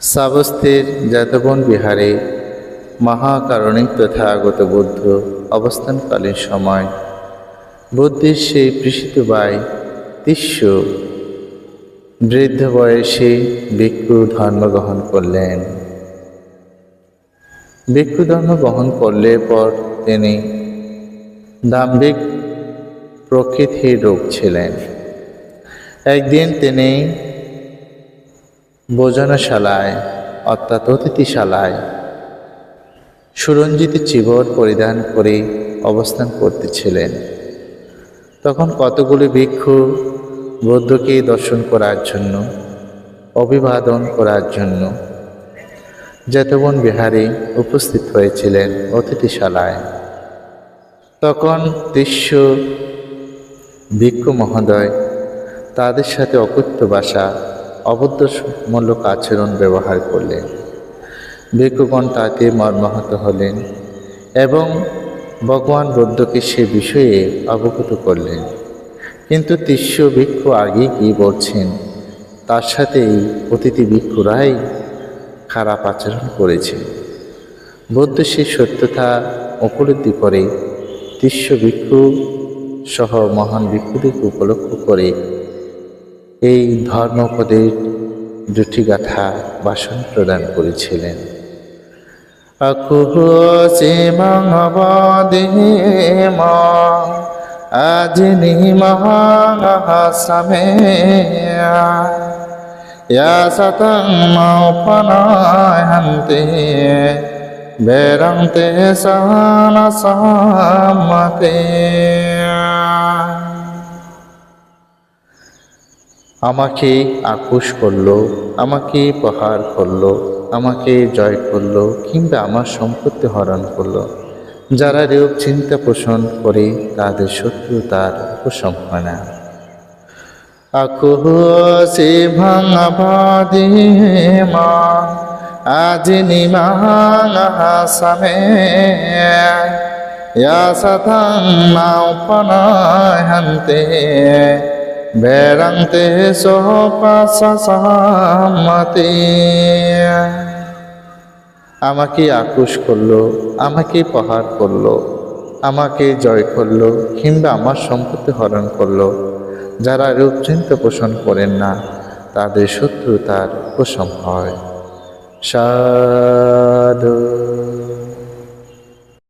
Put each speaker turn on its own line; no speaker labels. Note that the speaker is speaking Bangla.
সাবস্তির যাদবন বিহারে মহাকারণিক তথা আগত বুদ্ধ অবস্থানকালীন সময়। বুদ্ধির সেই পৃষিত বাই তিস্য বৃদ্ধ বয়সে ভিক্ষু ধর্ম গ্রহণ করলেন। ভিক্ষু ধর্ম গ্রহণ করলে পর তিনি দাম্ভিক প্রকৃতির রূপ ছিলেন। একদিন তিনি ভোজনশালায় অর্থাৎ অতিথিশালায়। সুরঞ্জিত চিবর পরিধান করে অবস্থান করতেছিলেন। তখন কতগুলি ভিক্ষু বৌদ্ধকে দর্শন করার জন্য, অভিবাদন করার জন্য জেতবন বিহারী উপস্থিত হয়েছিলেন অতিথিশালায়। তখন দৃশ্য ভিক্ষু মহোদয় তাদের সাথে অকথ্য ভাষা অবদ্ধমূলক আচরণ ব্যবহার করলেন। ভিক্ষুগণ তাতে মর্মাহত হলেন এবং ভগবান বুদ্ধকে সে বিষয়ে অবগত করলেন। কিন্তু তিস্য ভিক্ষু আগে কি বলছেন, তার সাথে এই অতিথি ভিক্ষুরাই খারাপ আচরণ করেছে। বুদ্ধ সে সত্যতা উপলব্ধি করে তিস্য ভিক্ষু সহ মহান ভিক্ষুদেরকে উপলক্ষ করে এই ধর্মপদের দুটি গাথা ভাষণ প্রদান করেছিলেন। ইয়া সতং মৌপনায়ন্তে বেরন্তে আমাকে আকুশ করল, আমাকে প্রহার করল, আমাকে জয় করল কিংবা আমার সম্পত্তি হরণ করল। যারা রেব চিন্তা পোষণ করে, তাদের শত্রু তার উপশম হয় না। আকুহ সে ভাঙা বাদে মা, আজ নিমাহাসামে ইয়া সথাং নাউপনায়ন্তে বেরান্তে সোপাসামতে আমাকে আকুশ করল, আমাকে প্রহার করল, আমাকে জয় করল, কিংবা আমার সম্পত্তি হরণ করল। যারা রূপচিন্তা পোষণ করেন না, তাদের শত্রু তার উপশম হয়। সাধু।